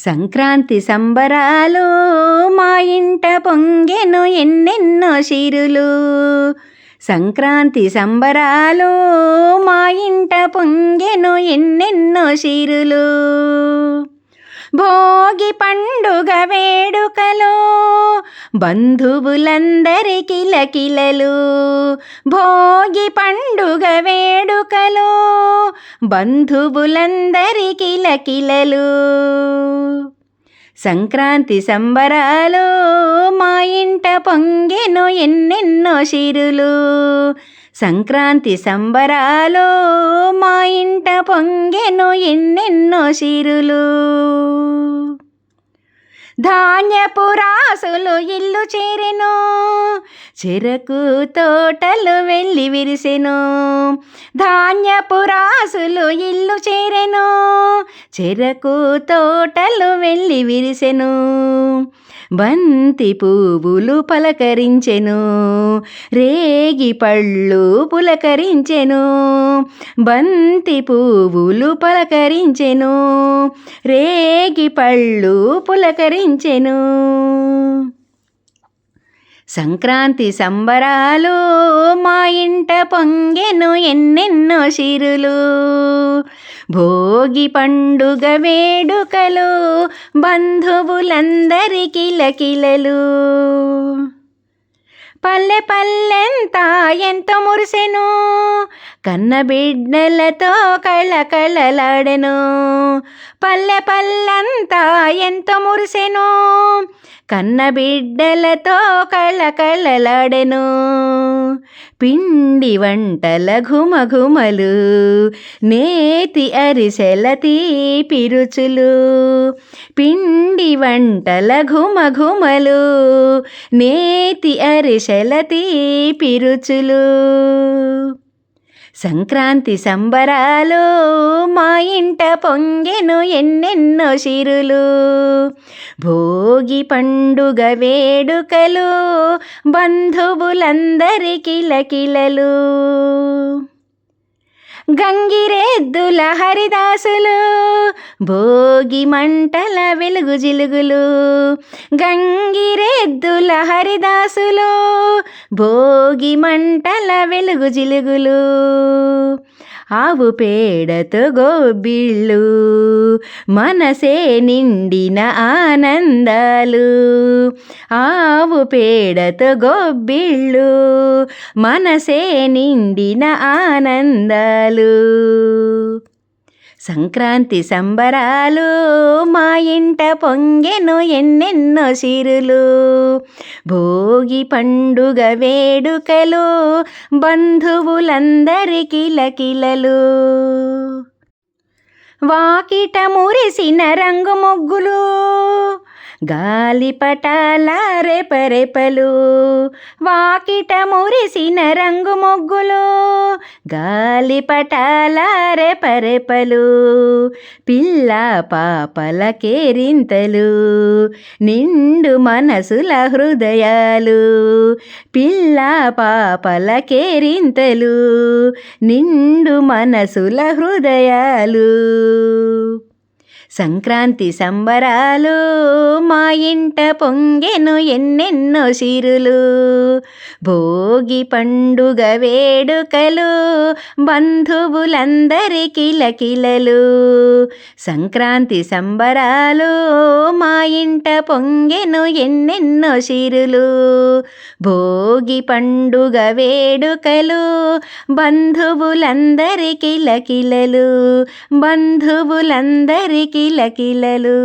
సంక్రాంతి సంబరాలు మా ఇంట పొంగెను ఎన్నెన్నో సిరులు సంక్రాంతి సంబరాలు మా ఇంట పొంగెను ఎన్నెన్నో శిరులు భోగి పండుగ వేడుకలో బంధువులందరికి కిలకిలలు భోగి పండుగ వేడుకలో బంధువులందరికి కిలకిలలు సంక్రాంతి సంబరాలు మా ఇంట పొంగెను ఎన్నెన్నో సిరులు సంక్రాంతి సంబరాలో మా ఇంట పొంగెను ఎన్నెన్నో సిరులు ధాన్యపు రాసులు ఇల్లు చేరెను చెరకు తోటలు వెళ్ళి విరిసెను. ధాన్యపు రాసులు ఇల్లు చేరెను చెరకు తోటలు వెళ్ళి విరిసెను. బంతి పువ్వులు పలకరించెను రేగి పళ్ళు పులకరించెను బంతి పువ్వులు పలకరించెను రేగి పళ్ళు పులకరించెను. సంక్రాంతి సంబరాలు మా ఇంట పొంగెను ఎన్నెన్నో సిరులు భోగి పండుగ వేడుకలు బంధువులందరికి కిలకిలలు పల్లె పల్లెంతా ఎంత మురిసెను కన్న బిడ్డలతో కళకళలాడెను. పల్లె పల్లెంతా ఎంత మురిసెను కన్న బిడ్డలతో కళకళలాడెను. పిండి వంటల ఘుమఘుమలు నేతి అరిసెల తీపి రుచులు పిండి వంటల ఘుమఘుమలు నేతి అరిసెల తీపి రుచులు సంక్రాంతి సంబరాలు మా ఇంట పొంగెను ఎన్నెన్నో శిరులు భోగి పండుగ వేడుకలు బంధువులందరి కిలకిలలు గంగిరెద్దుల హరిదాసులు భోగి మంటల వెలుగు జిలుగులు. గంగిరెద్దుల హరిదాసులు భోగి మంటల వెలుగు జిలుగులు ఆవు పేడతో గోబిళ్ళు మనసే నిండిన ఆనందాలు ఆవు పేడతో గోబిళ్ళు మనసే నిండిన ఆనందాలు. సంక్రాంతి సంబరాలు మా ఇంట పొంగెను ఎన్నెన్నో సిరులు. భోగి పండుగ వేడుకలు బంధువులందరి కిలకిలలు వాకిట మురిసిన రంగు ముగ్గులు గాలిపటాల రెపరెపలు వాకిట మురిసిన రంగు మొగ్గులు గాలిపటాల రెపరెపలు పిల్ల పాపల కేరింతలు నిండు మనసుల హృదయాలు పిల్ల పాపల కేరింతలు నిండు మనసుల హృదయాలు. సంక్రాంతి సంబరాలు మా ఇంట పొంగెను ఎన్నెన్నో సిరులు భోగి పండుగ వేడుకలు బంధువులందరి కిలకిలలు సంక్రాంతి సంబరాలు మా ఇంట పొంగెను ఎన్నెన్నో సిరులు భోగి పండుగ వేడుకలు బంధువులందరి కిలకిలలు బంధువులందరికి కిలకిలలు.